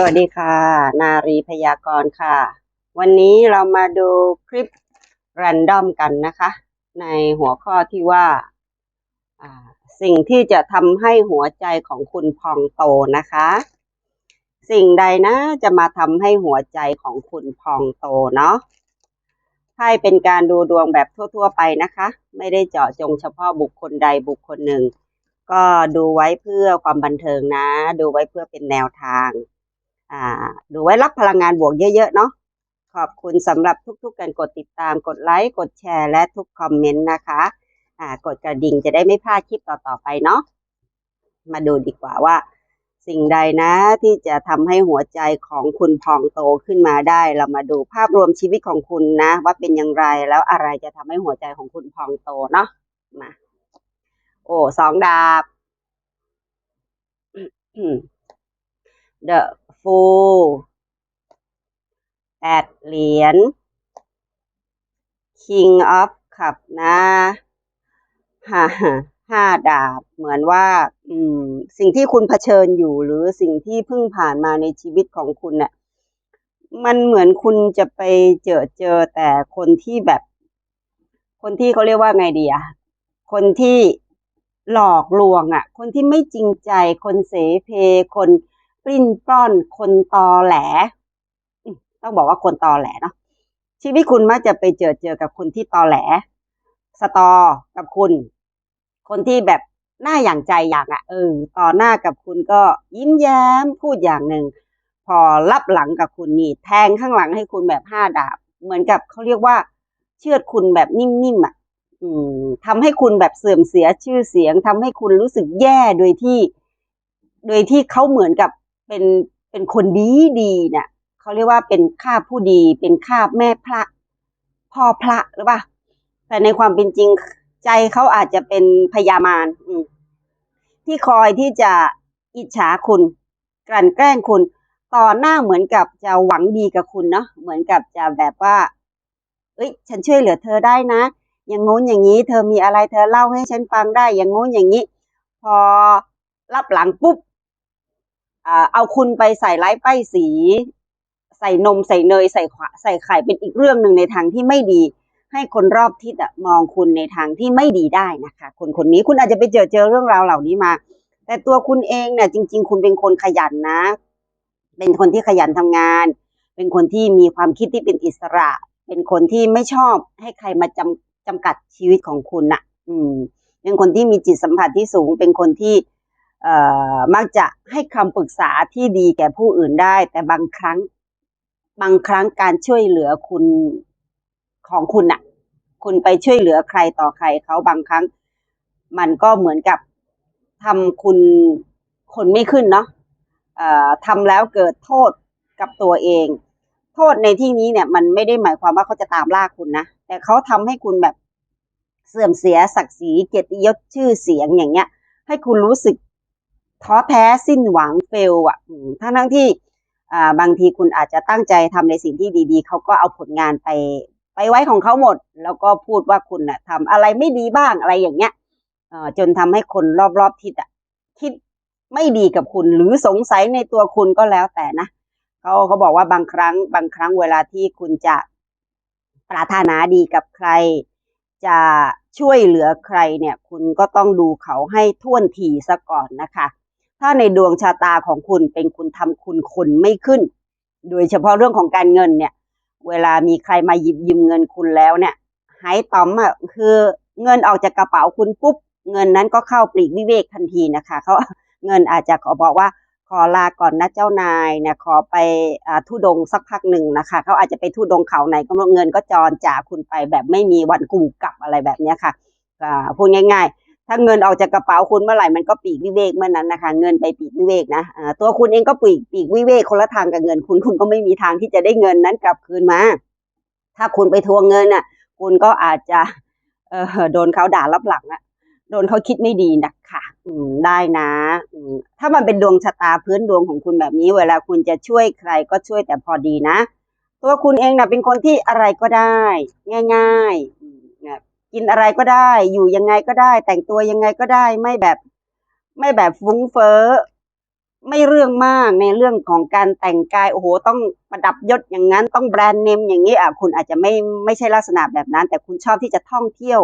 สวัสดีค่ะ นารีพยากรณ์ค่ะ วันนี้เรามาดูคลิปแรนดอมกันนะคะ ในหัวข้อที่ว่าอ่า สิ่งที่จะทำให้หัวใจของคุณพองโตนะคะ สิ่งใดนะจะมาทำให้หัวใจของคุณพองโตเนาะให้เป็นการดูดวงแบบทั่ว ๆ ไปนะคะ ไม่ได้เจาะจงเฉพาะบุคคลใดบุคคลหนึ่ง ก็ดูไว้เพื่อความบันเทิงนะ ดูไว้เพื่อเป็นแนวทาง อ่าดูไว้รับพลังงานบวกเยอะๆเนาะขอบคุณสำหรับทุกๆการกดติดตามกดไลค์กดแชร์และทุกคอมเมนต์นะคะอ่ากดกระดิ่งจะได้ไม่พลาดคลิปต่อๆไปเนาะมาดูดีกว่าว่า สิ่งใดนะที่จะทำให้หัวใจของคุณพองโตขึ้นมาได้ เรามาดูภาพรวมชีวิตของคุณนะ ว่าเป็นอย่างไรแล้วอะไรจะทำให้หัวใจของคุณพองโตเนาะมาโอ้สองดาบ The Fool แปดเหรียญ King of ขับนะห้าห้าดาบ เหมือนว่า อืม สิ่งที่คุณเผชิญอยู่ หรือสิ่งที่เพิ่งผ่านมาในชีวิตของคุณเนี่ยมันเหมือนคุณจะไปเจอเจอแต่คนที่แบบ คนที่เขาเรียกว่าไงดีอะคนที่หลอกลวงอะคนที่ไม่จริงใจ คนเสเพ คน ลิ้นปล้อนคนตอแหล ต้องบอกว่าคนตอแหลเนาะชีวิตคุณมักจะไปเจอเจอกับคนที่ตอแหล สตอกับคุณ คนที่แบบหน้าอย่างใจอย่างอะเออต่อหน้ากับคุณก็ยิ้มแย้มพูดอย่างหนึ่งพอรับหลังกับคุณนี่แทงข้างหลังให้คุณแบบห้าดาบ เหมือนกับเขาเรียกว่า เชื่อดคุณแบบนิ่มๆอะอืมทำให้คุณแบบเสื่อมเสียชื่อเสียงทำให้คุณรู้สึกแย่โดยที่ โดยที่เขาเหมือนกับ เป็นเป็นคนดีดีเนี่ยเขาเรียกว่าเป็นข้าผู้ดี เป็นข้าแม่พระพ่อพระหรือเปล่าแต่ในความเป็นจริงใจเขาอาจจะเป็นพยามารอืที่คอยที่จะอิจฉาคุณ กลั่นแกล้งคุณต่อหน้าเหมือนกับจะหวังดีกับคุณเนาะเหมือนกับจะแบบว่า เอ้ย ฉันช่วยเหลือเธอได้นะ อย่างงู้นอย่างนี้ เธอมีอะไรเธอเล่าให้ฉันฟังได้ อย่างงู้นอย่างนี้ พอรับหลังปุ๊บ เอาคุณไปใส่ไร้ป้ายสี ใส่นมใส่เนยใส่ขวใส่ไข่เป็นอีกเรื่องหนึ่งในทางที่ไม่ดี ให้คนรอบทิศมองคุณในทางที่ไม่ดีได้นะคะ คนคนนี้คุณอาจจะไปเจอเจอเรื่องราวเหล่านี้มา แต่ตัวคุณเองเนี่ยจริง ๆ คุณเป็นคนขยันนะ เป็นคนที่ขยันทำงาน เป็นคนที่มีความคิดที่เป็นอิสระ เป็นคนที่ไม่ชอบให้ใครมาจำจำกัดชีวิตของคุณน่ะ อืม เป็นคนที่มีจิตสัมผัสที่สูง เป็นคนที่ มักจะให้คำปรึกษาที่ดีแก่ผู้อื่นได้ แต่บางครั้ง บางครั้งการช่วยเหลือคุณของคุณน่ะ คุณไปช่วยเหลือใครต่อใครเขาบางครั้ง มันก็เหมือนกับทำคุณคนไม่ขึ้นเนาะทำแล้วเกิดโทษกับตัวเอง โทษในที่นี้เนี่ย มันไม่ได้หมายความว่าเขาจะตามล่าคุณนะ แต่เขาทำให้คุณแบบเสื่อมเสียศักดิ์ศรีเกียรติยศชื่อเสียงอย่างเงี้ย ให้คุณรู้สึก ท้อแท้สิ้นหวังเฟลอะทั้งทั้งที่บางทีคุณอาจจะตั้งใจทำในสิ่งที่ดีๆ เขาก็เอาผลงานไปไปไว้ของเขาหมด แล้วก็พูดว่าคุณน่ะทำอะไรไม่ดีบ้างอะไรอย่างเงี้ยเอ่อจนทำให้คนรอบๆทิศอะคิดไม่ดีกับคุณหรือสงสัยในตัวคุณก็แล้วแต่นะเขาเขาบอกว่าบางครั้ง บางครั้งเวลาที่คุณจะปรารถนาดีกับใคร จะช่วยเหลือใครเนี่ย คุณก็ต้องดูเขาให้ท่วนทีซะก่อนนะคะ ถ้าในดวงชะตาของคุณเป็นคุณทำคุณคนไม่ขึ้น โดยเฉพาะเรื่องของการเงินเนี่ย เวลามีใครมาหยิบยืมเงินคุณแล้วเนี่ยหายต่อมอะคือเงินออกจากกระเป๋าคุณปุ๊บเงินนั้นก็เข้าปลีกวิเวกทันทีนะคะเขาเงินอาจจะขอบอกว่าขอลาก่อนนะเจ้านายเนี่ยขอไปอ่าทุดงสักพักหนึ่งนะคะเขาอาจจะไปทุดงเขาไหนก็เงินก็จรจากคุณไปแบบไม่มีวันกูกลับอะไรแบบนี้ค่ะอ่าพูดง่าย ๆ ถ้าเงินออกจากกระเป๋าคุณเมื่อไหร่มันก็ปีกวิเวกเมื่อนั้นนะคะ เงินไปปีกวิเวกนะตัวคุณเองก็ปีกปีกวิเวกคนละทางกับเงิน คุณคุณก็ไม่มีทางที่จะได้เงินนั้นกลับคืนมา ถ้าคุณไปทวงเงินน่ะ คุณก็อาจจะเออโดนเขาด่ารับหลังอะโดนเขาคิดไม่ดีนะค่ะ อืมได้นะอืมถ้ามันเป็นดวงชะตาพื้นดวงของคุณแบบนี้ เวลาคุณจะช่วยใครก็ช่วยแต่พอดีนะ ตัวคุณเองนะเป็นคนที่อะไรก็ได้ ง่าย ๆ กินอะไรก็ได้ อยู่ยังไงก็ได้ แต่งตัวยังไงก็ได้ ไม่แบบ ไม่แบบฟุ้งเฟ้อ ไม่เรื่องมากในเรื่องของการแต่งกาย โอ้โห ต้องประดับยศอย่างนั้น ต้องแบรนด์เนมอย่างนี้อะ คุณอาจจะไม่ไม่ใช่ลักษณะแบบนั้น แต่คุณชอบที่จะท่องเที่ยว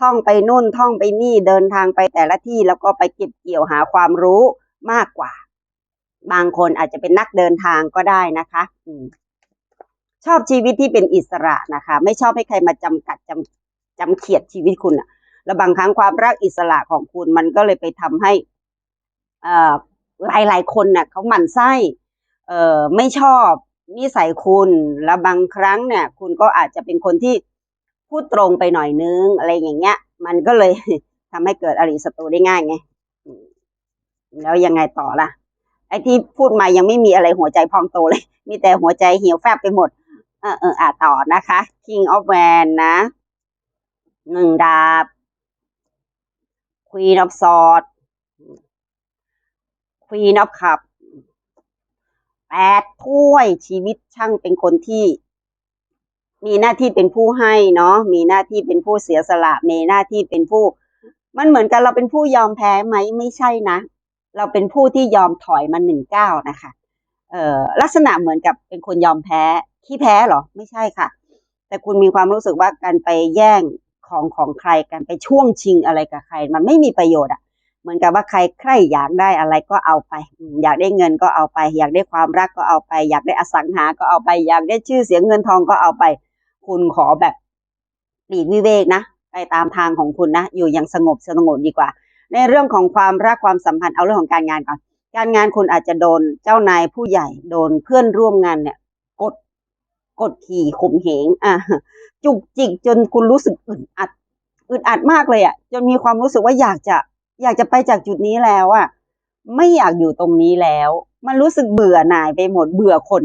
ท่องไปนู่น ท่องไปนี่ เดินทางไปแต่ละที่ แล้วก็ไปเก็บเกี่ยวหาความรู้มากกว่า บางคนอาจจะเป็นนักเดินทางก็ได้นะคะ อืชอบชีวิตที่เป็นอิสระนะคะ ไม่ชอบให้ใครมาจำกัดจำ จำเขียดชีวิตคุณอะแล้วบางครั้งความรักอิสระของคุณมันก็เลยไปทำให้อ่หลายหลายๆคนน่ะเขาหมั่นไส้เอ่อไม่ชอบนิสัยคุณ แล้วบางครั้งเนี่ย คุณก็อาจจะเป็นคนที่พูดตรงไปหน่อยนึงอะไรอย่างเงี้ย มันก็เลยทำให้เกิดอริศัตรูได้ง่ายไงแล้วยังไงต่อล่ะ ไอ้ที่พูดมายังไม่มีอะไรหัวใจพองโตเลย มีแต่หัวใจเหี่ยวแฟบไปหมด เออเอออะต่อนะคะ King of w a n นะ หนึ่งดาบ Queen of Swords Queen of Cup แปดถ้วยชีวิตช่างเป็นคนที่ มีหน้าที่เป็นผู้ให้เนาะมีหน้าที่เป็นผู้เสียสละมีหน้าที่เป็นผู้ มันเหมือนกันเราเป็นผู้ยอมแพ้ไหมไม่ใช่นะ เราเป็นผู้ที่ยอมถอยมาหนึ่งเก้านะคะเอ่อลักษณะเหมือนกับเป็นคนยอมแพ้ขี้แพ้เหรอ ไม่ใช่ค่ะ แต่คุณมีความรู้สึกว่าการไปแย่ง ของของใครการไปช่วงชิงอะไรกับใคร มันไม่มีประโยชน์อะเหมือนกับว่าใครใครอยากได้อะไรก็เอาไป อยากได้เงินก็เอาไป อยากได้ความรักก็เอาไป อยากได้อสังหาก็เอาไป อยากได้ชื่อเสียงเงินทองก็เอาไป คุณขอแบบปลีกวิเวกนะไปตามทางของคุณนะ อยู่อย่างสงบสงบดีกว่า ในเรื่องของความรักความสัมพันธ์เอาเรื่องของการงานก่อนการงานคุณอาจจะโดนเจ้านายผู้ใหญ่โดนเพื่อนร่วมงานเนี่ย กดขี่ข่มเหงอะจุกจิกจนคุณรู้สึกอึดอัดอึดอัดมากเลยอะ จนมีความรู้สึกว่าอยากจะ อยากจะไปจากจุดนี้แล้วอะ ไม่อยากอยู่ตรงนี้แล้ว มันรู้สึกเบื่อหน่ายไปหมดเบื่อคน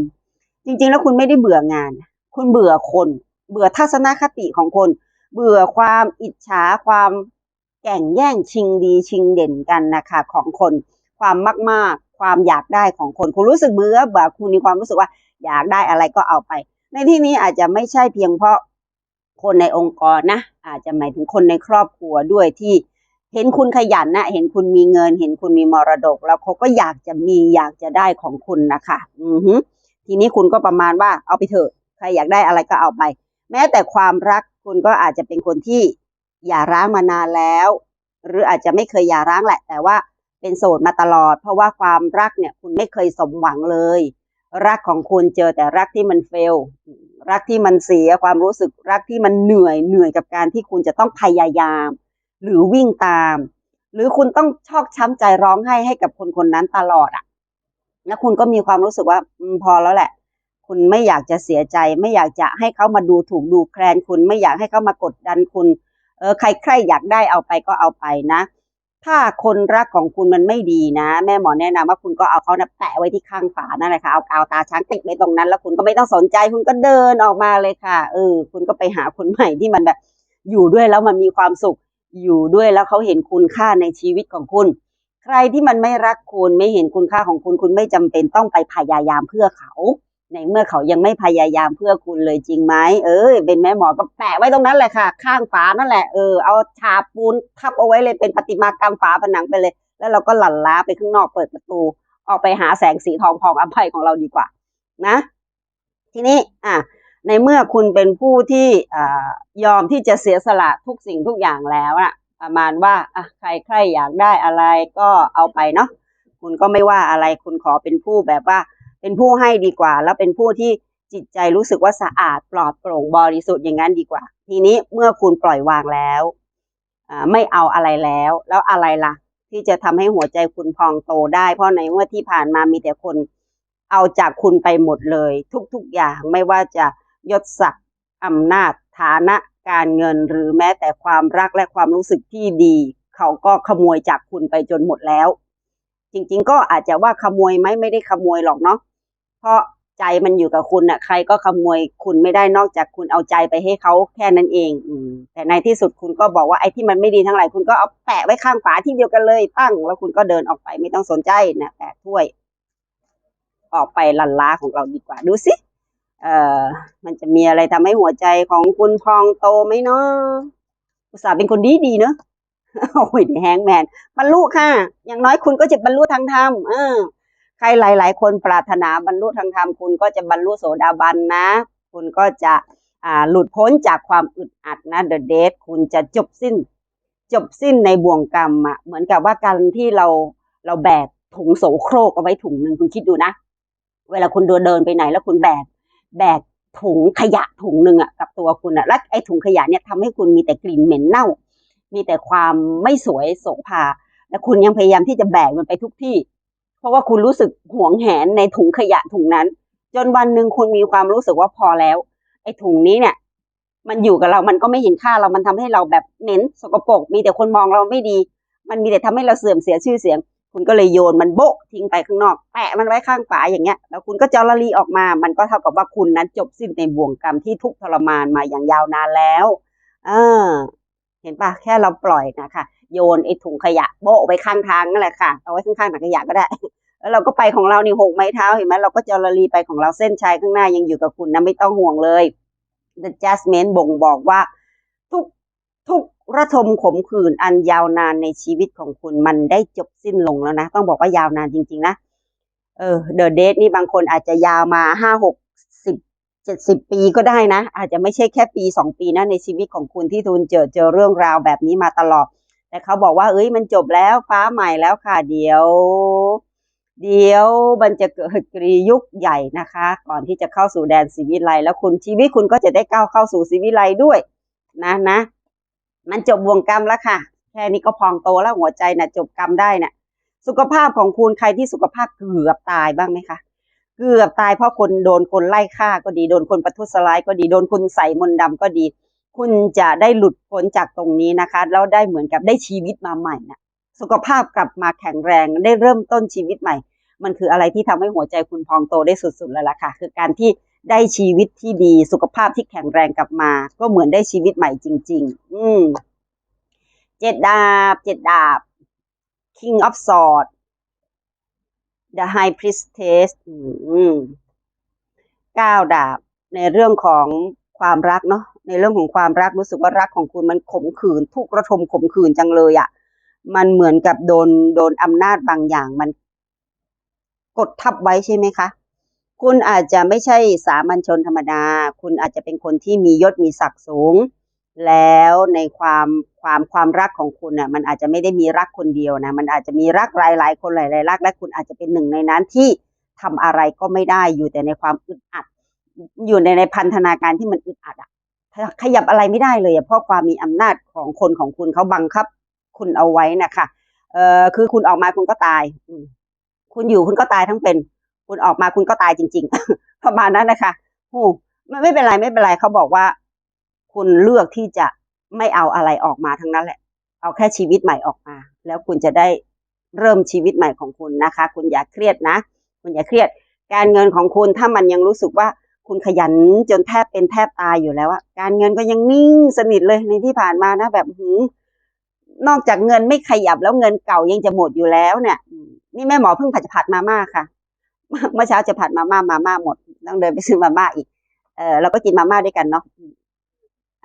จริง ๆ แล้วคุณไม่ได้เบื่องาน คุณเบื่อคน เบื่อทัศนคติของคน เบื่อความอิจฉาความแก่งแย่งชิงดีชิงเด่นกันนะคะของคน ความมากๆ ความอยากได้ของคน คุณรู้สึกเบื่อเบื่อคุณมีความรู้สึกว่า อยากได้อะไรก็เอาไป ในที่นี้อาจจะไม่ใช่เพียงเพราะคนในองค์กรนะ อาจจะหมายถึงคนในครอบครัวด้วยที่เห็นคุณขยันนะเห็นคุณมีเงิน เห็นคุณมีมรดก แล้วเขาก็อยากจะมีอยากจะได้ของคุณนะคะอือฮึทีนี้คุณก็ประมาณว่าเอาไปเถอะใครอยากได้อะไรก็เอาไป แม้แต่ความรักคุณก็อาจจะเป็นคนที่อย่าร้างมานานแล้ว หรืออาจจะไม่เคยอย่าร้างแหละ แต่ว่าเป็นโสดมาตลอด เพราะว่าความรักเนี่ยคุณไม่เคยสมหวังเลย รักของคุณเจอแต่รักที่มันเฟล รักที่มันเสียความรู้สึกรักที่มันเหนื่อยเหนื่อยกับการที่คุณจะต้องพยายาม หรือวิ่งตาม หรือคุณต้องชอกช้ำใจร้องไห้ให้กับคนคนนั้นตลอดอะแล้วคุณก็มีความรู้สึกว่าอพอแล้วแหละ คุณไม่อยากจะเสียใจ ไม่อยากจะให้เขามาดูถูกดูแคลนคุณไม่อยากให้เขามากดดันคุณเออใครใครอยากได้เอาไปก็เอาไปนะ ถ้าคนรักของคุณมันไม่ดีนะ แม่หมอแนะนำว่าคุณก็เอาเขานะแปะไว้ที่ข้างฝานั่นแหละค่ะเอากาวตาช้างติดไว้ตรงนั้น แล้วคุณก็ไม่ต้องสนใจคุณก็เดินออกมาเลยค่ะเออคุณก็ไปหาคนใหม่ที่มันแบบอยู่ด้วยแล้วมันมีความสุข อยู่ด้วยแล้วเขาเห็นคุณค่าในชีวิตของคุณ ใครที่มันไม่รักคุณไม่เห็นคุณค่าของคุณคุณไม่จำเป็นต้องไปพยายามเพื่อเขา ในเมื่อเขายังไม่พยายามเพื่อคุณเลยจริงไหมเออเป็นแม่หมอก็แปะไว้ตรงนั้นแหละค่ะ ข้างฝานั่นแหละเออเอาฉาบปูนทับเอาไว้เลยเป็นประติมากรรมฝาผนังไปเลย แล้วเราก็หลั่นล้าไปข้างนอกเปิดประตู ออกไปหาแสงสีทองพองอภัยของเราดีกว่า นะ ทีนี้อะในเมื่อคุณเป็นผู้ที่อยอมที่จะเสียสละทุกสิ่งทุกอย่างแล้วอะประมาณว่าอะใครใครอยากได้อะไรก็เอาไปเนาะคุณก็ไม่ว่าอะไรคุณขอเป็นผู้แบบว่า เป็นผู้ให้ดีกว่า แล้วเป็นผู้ที่จิตใจรู้สึกว่าสะอาดปลอดโปร่งบริสุทธิ์อย่างนั้นดีกว่า ทีนี้เมื่อคุณปล่อยวางแล้วไม่เอาอะไรแล้ว แล้วอะไรล่ะ ที่จะทำให้หัวใจคุณพองโตได้ เพราะในเมื่อที่ผ่านมามีแต่คนเอาจากคุณไปหมดเลย ทุกๆอย่างไม่ว่าจะยศศักดิ์อำนาจฐานะการเงินหรือแม้แต่ความรักและความรู้สึกที่ดี เขาก็ขโมยจากคุณไปจนหมดแล้ว จริงๆ ก็อาจจะว่าขโมยไหมไม่ได้ขโมยหรอกเนาะ เพราะใจมันอยู่กับคุณน่ะ ใครก็ขโมยคุณไม่ได้นอกจากคุณเอาใจไปให้เขาแค่นั้นเอง อืม แต่ในที่สุดคุณก็บอกว่าไอ้ที่มันไม่ดีทั้งหลายคุณก็เอาแปะไว้ข้างฝาที่เดียวกันเลยตั้งแล้วคุณก็เดินออกไปไม่ต้องสนใจนะแปะถ้วย ออกไปลันล้าของเราดีกว่าดูสิเอ่อ มันจะมีอะไรทำให้หัวใจของคุณพองโตไหมเนาะอุตส่าห์เป็นคนดีดีเนอะโอ้ยแฮงแมนบรรลุค่ะ อย่างน้อยคุณก็จะบรรลุทางธรรมเออ ใครหลาย ๆ คนปรารถนาบรรลุทางธรรมคุณก็จะบรรลุโสดาบันนะ คุณก็จะหลุดพ้นจากความอึดอัดนะเดอะเดทคุณจะจบสิ้น จบสิ้นในบ่วงกรรมอะเหมือนกับว่าการที่เราเราแบกถุงโสโครกเอาไว้ถุงหนึ่งคุณคิดดูนะ เวลาคุณเดินเดินไปไหนแล้วคุณแบกแบกถุงขยะถุงหนึ่งอะกับตัวคุณอะแล้วไอ้ถุงขยะเนี่ยทำให้คุณมีแต่กลิ่นเหม็นเน่า มีแต่ความไม่สวยโสภาและคุณยังพยายามที่จะแบกมันไปทุกที่ ราะว่าคุณรู้สึกหวงแหนในถุงขยะถุงนั้น จนวันหนึ่งคุณมีความรู้สึกว่าพอแล้ว ไอ้ถุงนี้เนี่ย มันอยู่กับเรา มันก็ไม่เห็นค่าเรา มันทำให้เราแบบเหม็นสกปรก มีแต่คนมองเราไม่ดี มันมีแต่ทำให้เราเสื่อมเสียชื่อเสียง คุณก็เลยโยนมันโบะทิ้งไปข้างนอก แปะมันไว้ข้างฝาอย่างเงี้ย แล้วคุณก็จอละลีออกมา มันก็เท่ากับว่าคุณนั้นจบสิ้นในบ่วงกรรมที่ทุกข์ทรมานมาอย่างยาวนานแล้ว เออ เห็นปะแค่เราปล่อยนะคะโยนไอ้ถุงขยะโบะไว้ข้างทางนั่นแหละค่ะเอาไว้ข้างๆถังขยะก็ได้ แล้วเราก็ไปของเรานี่หกไม้เท้าเห็นไหมเราก็จอละลีไปของเราเส้นชัยข้างหน้ายังอยู่กับคุณนะไม่ต้องห่วงเลย The Jasmine บ่งบอกว่าทุกทุกระทมขมขื่นอันยาวนานในชีวิตของคุณมันได้จบสิ้นลงแล้วนะ ต้องบอกว่ายาวนานจริง ๆ นะเออ The Date นี่บางคนอาจจะยาวมาห้าหก เจ็ดสิบปีก็ได้นะ อาจจะไม่ใช่แค่ปีสองปีนะในชีวิตของคุณที่ทุนเจอเจอเรื่องราวแบบนี้มาตลอด แต่เขาบอกว่าเอ้ยมันจบแล้วฟ้าใหม่แล้วค่ะเดี๋ยว เดี๋ยวมันจะเกิดกรียุคใหญ่นะคะ ก่อนที่จะเข้าสู่แดนสีวิไลแล้วคุณชีวิตคุณก็จะได้ก้าวเข้าสู่สีวิไลด้วย นะนะ มันจบวงกรรมแล้วค่ะ แค่นี้ก็พองโตแล้วหัวใจน่ะจบกรรมได้น่ะ สุขภาพของคุณใครที่สุขภาพเกือบตายบ้างไหมคะ เกือบตายเพราะคนโดนคนไล่ฆ่าก็ดี โดนคนประทุษร้ายก็ดี โดนคนใส่มนต์ดำก็ดี คุณจะได้หลุดพ้นจากตรงนี้นะคะ แล้วได้เหมือนกับได้ชีวิตมาใหม่น่ะสุขภาพกลับมาแข็งแรง ได้เริ่มต้นชีวิตใหม่ มันคืออะไรที่ทำให้หัวใจคุณพองโตได้สุดๆแล้วล่ะค่ะ คือการที่ได้ชีวิตที่ดี สุขภาพที่แข็งแรงกลับมา ก็เหมือนได้ชีวิตใหม่จริง ๆ อืม เจ็ดดาบ เจ็ดดาบ King of Swords The High Priestess เก้าดาบในเรื่องของความรักเนาะในเรื่องของความรักรู้สึกว่ารักของคุณมันขมขื่นทุกระทมขมขื่นจังเลยอะ่ะ มันเหมือนกับโดนโดนอำนาจบางอย่างมัน กดทับไว้ใช่ไหมคะ คุณอาจจะไม่ใช่สามัญชนธรรมดา คุณอาจจะเป็นคนที่มียศมีศักดิ์สูง แล้วในความความความรักของคุณน่ะมันอาจจะไม่ได้มีรักคนเดียวนะมันอาจจะมีรักหลายหลายคนหลายๆรักและคุณอาจจะเป็นหนึ่งในนั้นที่ทำอะไรก็ไม่ได้อยู่แต่ในความอึดอัด อยู่ในในพันธนาการที่มันอึดอัดอะขยับอะไรไม่ได้เลยเพราะความมีอำนาจของคนของคุณเขาบังคับ คุณเอาไว้นะคะเออคือคุณออกมาคุณก็ตายคุณอยู่คุณก็ตายทั้งเป็น คุณออกมาคุณก็ตายจริง ๆ ประมาณนั้นนะคะโอ้ไม่ไม่เป็นไรไม่เป็นไรเขาบอกว่า คุณเลือกที่จะไม่เอาอะไรออกมาทั้งนั้นแหละ เอาแค่ชีวิตใหม่ออกมา แล้วคุณจะได้เริ่มชีวิตใหม่ของคุณนะคะ คุณอย่าเครียดนะ คุณอย่าเครียด การเงินของคุณถ้ามันยังรู้สึกว่าคุณขยันจนแทบเป็นแทบตายอยู่แล้วอะการเงินก็ยังนิ่งสนิทเลยในที่ผ่านมานะ แบบหืนอกจากเงินไม่ขยับแล้วเงินเก่ายังจะหมดอยู่แล้วเนี่ย นี่แม่หมอเพิ่งผัดผัดมาม่าค่ะ เมื่อเช้าจะผัดมาม่ามาม่าหมด ต้องเดินไปซื้อมาม่าอีก เออเราก็กินมาม่าด้วยกันเนาะ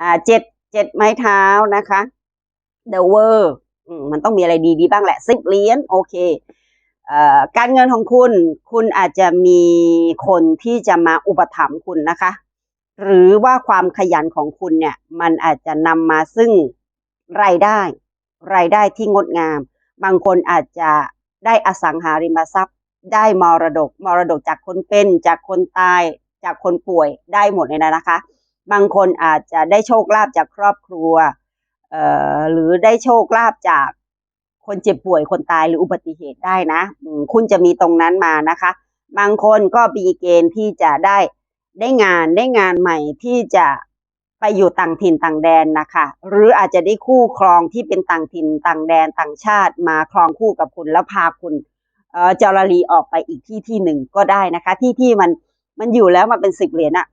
อ่าเจ็ดเจ็ดไม้เท้านะคะ The World อืมมันต้องมีอะไรดีๆบ้างแหละสิบเหรียญโอเคอ่อการเงินของคุณ คุณอาจจะมีคนที่จะมาอุปถัมภ์คุณนะคะ หรือว่าความขยันของคุณเนี่ย มันอาจจะนำมาซึ่งรายได้ รายได้ที่งดงาม บางคนอาจจะได้อสังหาริมทรัพย์ ได้มรดก มรดกจากคนเป็น จากคนตาย จากคนป่วย ได้หมดเลยนะนะคะ บางคนอาจจะได้โชคลาภจากครอบครัวเอ่อหรือได้โชคลาภจากคนเจ็บป่วยคนตายหรืออุบัติเหตุได้นะคุณจะมีตรงนั้นมานะคะ บางคนก็มีเกณฑ์ที่จะได้ได้งานได้งานใหม่ที่จะไปอยู่ต่างถิ่นต่างแดนนะคะ หรืออาจจะได้คู่ครองที่เป็นต่างถิ่นต่างแดนต่างชาติมาครองคู่กับคุณแล้วพาคุณเอ่อจาราลีออกไปอีกที่ที่หนึ่งก็ได้นะคะ ที่ที่มันมันอยู่แล้วมันเป็นสิบเหรียญอะ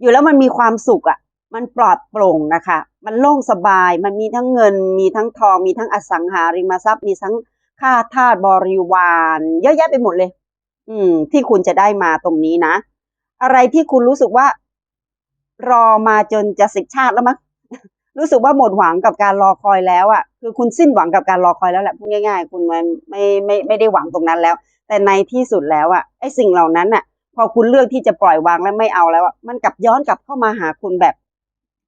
อยู่แล้วมันมีความสุขอะมันปลอดโปร่งนะคะ มันโล่งสบาย มันมีทั้งเงิน มีทั้งทอง มีทั้งอสังหาริมทรัพย์ มีทั้งค่าทาสบริวาร เยอะแยะไปหมดเลย อืม ที่คุณจะได้มาตรงนี้นะ อะไรที่คุณรู้สึกว่า รอมาจนจะสิบชาติแล้วมั้ง รู้สึกว่าหมดหวังกับการรอคอยแล้วอะ่ะ คือคุณสิ้นหวังกับการรอคอยแล้วแหละ พูดง่าย ๆ คุณมันไม่ไม่ไม่ได้หวังตรงนั้นแล้ว แต่ในที่สุดแล้วอะไอ้สิ่งเหล่านั้นอะ พอคุณเลือกที่จะปล่อยวางและไม่เอาแล้วมันกลับย้อนกลับเข้ามาหาคุณแบบ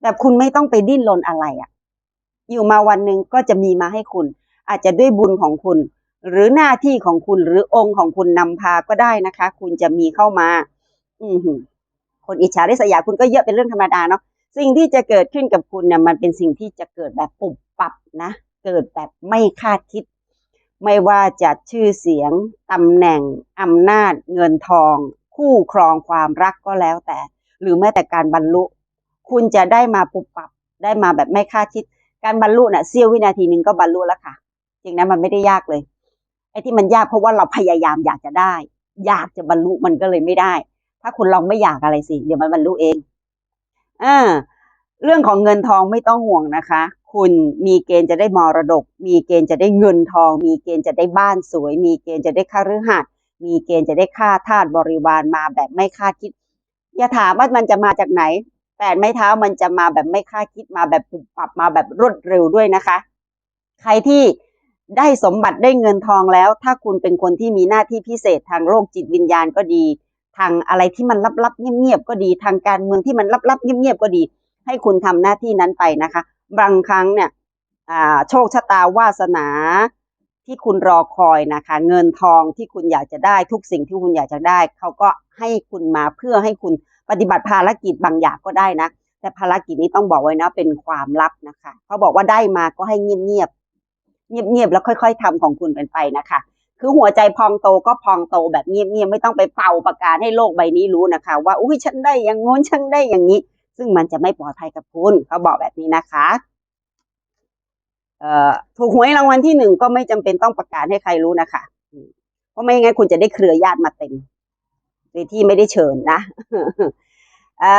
แบบคุณไม่ต้องไปดิ้นรนอะไรอะอยู่มาวันหนึ่งก็จะมีมาให้คุณ อาจจะด้วยบุญของคุณ หรือหน้าที่ของคุณหรือองค์ของคุณนำพาก็ได้นะคะ คุณจะมีเข้ามา อือหือคนอิจฉาริษยาคุณก็เยอะเป็นเรื่องธรรมดาเนาะสิ่งที่จะเกิดขึ้นกับคุณเนี่ยมันเป็นสิ่งที่จะเกิดแบบปุบปับนะ เกิดแบบไม่คาดคิด ไม่ว่าจะชื่อเสียงตำแหน่งอำนาจ เงินทอง คู่ครองความรักก็แล้วแต่ หรือแม้แต่การบรรลุ คุณจะได้มาปุบปับได้มาแบบไม่คาดคิด การบรรลุน่ะเสี้ยววินาทีนึงก็บรรลุแล้วค่ะจริงนะมันไม่ได้ยากเลยไอ้ที่มันยากเพราะว่าเราพยายามอยากจะได้ อยากจะบรรลุมันก็เลยไม่ได้ ถ้าคุณลองไม่อยากอะไรสิ เดี๋ยวมันบรรลุเองอ่าเรื่องของเงินทองไม่ต้องห่วงนะคะ คุณมีเกณฑ์จะได้มรดก มีเกณฑ์จะได้เงินทอง มีเกณฑ์จะได้บ้านสวย มีเกณฑ์จะได้ค่ารือหัด มีเกณฑ์จะได้ค่าทาสบริวารมาแบบไม่คาดคิด อย่าถามว่ามันจะมาจากไหนแปดไม้เท้ามันจะมาแบบไม่คาดคิดมาแบบปุบปับมาแบบรวดเร็วด้วยนะคะ ใครที่ได้สมบัติได้เงินทองแล้ว ถ้าคุณเป็นคนที่มีหน้าที่พิเศษทางโลกจิตวิญญาณก็ดี ทางอะไรที่มันลับๆเงียบๆก็ดี ทางการเมืองที่มันลับๆเงียบๆก็ดี ให้คุณทำหน้าที่นั้นไปนะคะ บางครั้งเนี่ยโชคชะตาวาสนา ที่คุณรอคอยนะคะ เงินทองที่คุณอยากจะได้ทุกสิ่งที่คุณอยากจะได้ เขาก็ให้คุณมาเพื่อให้คุณปฏิบัติภารกิจบางอย่างก็ได้นะ แต่ภารกิจนี้ต้องบอกไว้นะเป็นความลับนะคะ เขาบอกว่าได้มาก็ให้เงียบๆเงียบๆแล้วค่อย ๆทำของคุณเป็นไปนะคะ คือหัวใจพองโตก็พองโตแบบเงียบๆไม่ต้องไปเป่าประกาศให้โลกใบนี้รู้นะคะ ว่าอุ้ยฉันได้อย่างง้นฉันได้อย่างนี้ ซึ่งมันจะไม่ปลอดภัยกับคุณเขาบอกแบบนี้นะคะ ถูกหวยรางวัลที่หนึ่งก็ไม่จำเป็นต้องประกาศให้ใครรู้นะคะ เพราะไม่งั้นคุณจะได้เครือญาติมาเต็มโดยที่ไม่ได้เชิญนะอ่า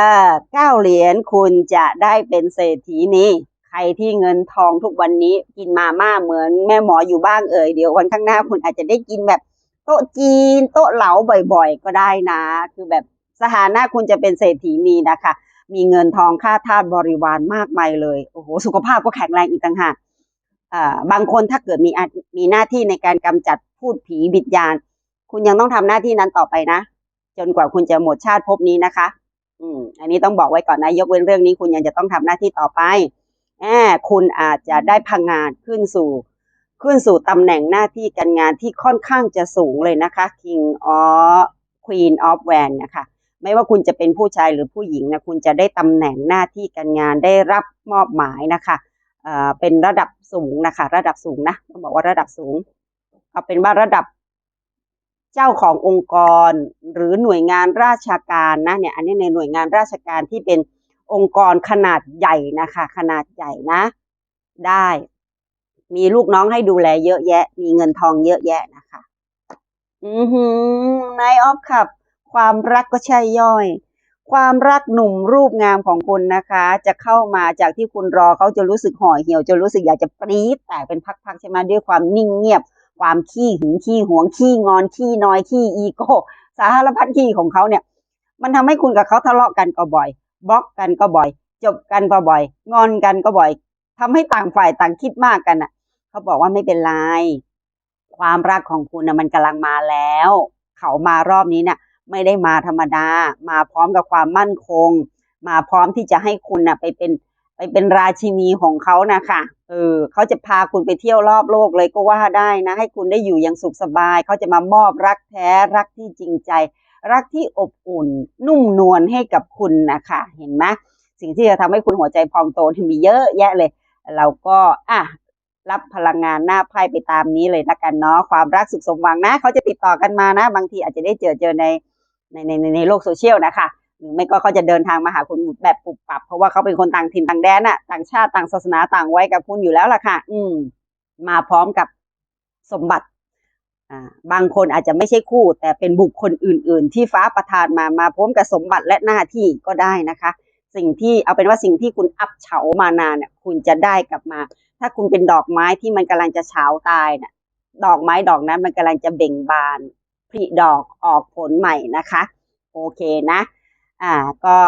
เก้าเหรียญคุณจะได้เป็นเศรษฐีนี้ ใครที่เงินทองทุกวันนี้กินมาม่าเหมือนแม่หมออยู่บ้างเอ่ยเดี๋ยววันข้างหน้าคุณอาจจะได้กินแบบ โต๊ะจีน โต๊ะเหลาบ่อยๆ ก็ได้นะ คือแบบสถานะคุณจะเป็นเศรษฐีนี้นะคะ มีเงินทองค่าทาสบริวารมากมายเลยโอ้โหสุขภาพก็แข็งแรงอีกต่างหาก บางคนถ้าเกิดมีมีหน้าที่ในการกำจัดพูดผีบิดยาน คุณยังต้องทำหน้าที่นั้นต่อไปนะ จนกว่าคุณจะหมดชาติภพนี้นะคะ อืม อันนี้ต้องบอกไว้ก่อนนะยกเว้นเรื่องนี้คุณยังจะต้องทำหน้าที่ต่อไปแอบคุณอาจจะได้พังงานขึ้นสู่ ขึ้นสู่ตำแหน่งหน้าที่การงานที่ค่อนข้างจะสูงเลยนะคะ King of Queen of w a n นะคะไม่ว่าคุณจะเป็นผู้ชายหรือผู้หญิงนะคุณจะได้ตำแหน่งหน้าที่การงานได้รับมอบหมายนะคะ เอ่อเป็นระดับสูงนะคะ ระดับสูงนะต้องบอกว่าระดับสูง เอาเป็นว่าระดับเจ้าขององค์กรหรือหน่วยงานราชการนะเนี่ยอันนี้ในหน่วยงานราชการที่เป็นองค์กรขนาดใหญ่นะคะ ขนาดใหญ่นะ ได้ มีลูกน้องให้ดูแลเยอะแยะ มีเงินทองเยอะแยะนะคะ อือหือนายออฟขับ ความรักก็ใช่ย่อย ความรักหนุ่มรูปงามของคุณนะคะ จะเข้ามาจากที่คุณรอเขาจะรู้สึกห่อเหี่ยวจะรู้สึกอยากจะปรี๊ดแต่เป็นพักๆใช่ไหมด้วยความนิ่งเงียบ ความขี้หึงขี้หวงขี้งอนขี้น้อยขี้อีโก้สารพัดขี้ของเขาเนี่ย มันทำให้คุณกับเขาทะเลาะกันก็บ่อยบล็อกกันก็บ่อย จบกันก็บ่อย งอนกันก็บ่อยทำให้ต่างฝ่ายต่างคิดมากกันอะ เขาบอกว่าไม่เป็นไรความรักของคุณนะมันกำลังมาแล้ว เขามารอบนี้เนี่ย ไม่ได้มาธรรมดา มาพร้อมกับความมั่นคง มาพร้อมที่จะให้คุณนะไปเป็นไปเป็นราชินีของเขานะคะเออเขาจะพาคุณไปเที่ยวรอบโลกเลยก็ว่าได้นะ ให้คุณได้อยู่อย่างสุขสบาย เขาจะมามอบรักแท้รักที่จริงใจ รักที่อบอุ่น นุ่มนวลให้กับคุณนะคะเห็นไหมสิ่งที่จะทำให้คุณหัวใจพองโตที่มีเยอะแยะเลย เราก็อะรับพลังงานหน้าไพ่ไปตามนี้เลยละกันเนาะความรักสุขสมหวังนะ เขาจะติดต่อกันมานะ บางทีอาจจะได้เจอเจอใน ในในในโลกโซเชียลนะคะหรือไม่ก็เขาจะเดินทางมาหาคุณแบบปุบปับ เพราะว่าเขาเป็นคนต่างถิ่นต่างแดนอะต่างชาติต่างศาสนาต่างไว้กับคุณอยู่แล้วล่ะค่ะ อืม มาพร้อมกับสมบัติอ่าบางคนอาจจะไม่ใช่คู่ แต่เป็นบุคคลอื่น ๆ ที่ฟ้าประทานมามาพร้อมกับสมบัติและหน้าที่ก็ได้นะคะ สิ่งที่เอาเป็นว่าสิ่งที่คุณอับเฉามานานเนี่ยคุณจะได้กลับมา ถ้าคุณเป็นดอกไม้ที่มันกำลังจะเฉาตายเนี่ยดอกไม้ดอกนั้นมันกำลังจะเบ่งบาน ผลิดอกออกผลใหม่นะคะ โอเคนะ อ่าก็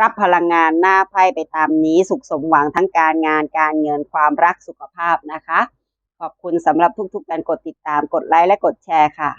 รับพลังงานหน้าไพ่ไปตามนี้สุขสมหวังทั้งการงานการเงินความรักสุขภาพนะคะ ขอบคุณสำหรับทุกๆการกดติดตามกดไลค์และกดแชร์ค่ะ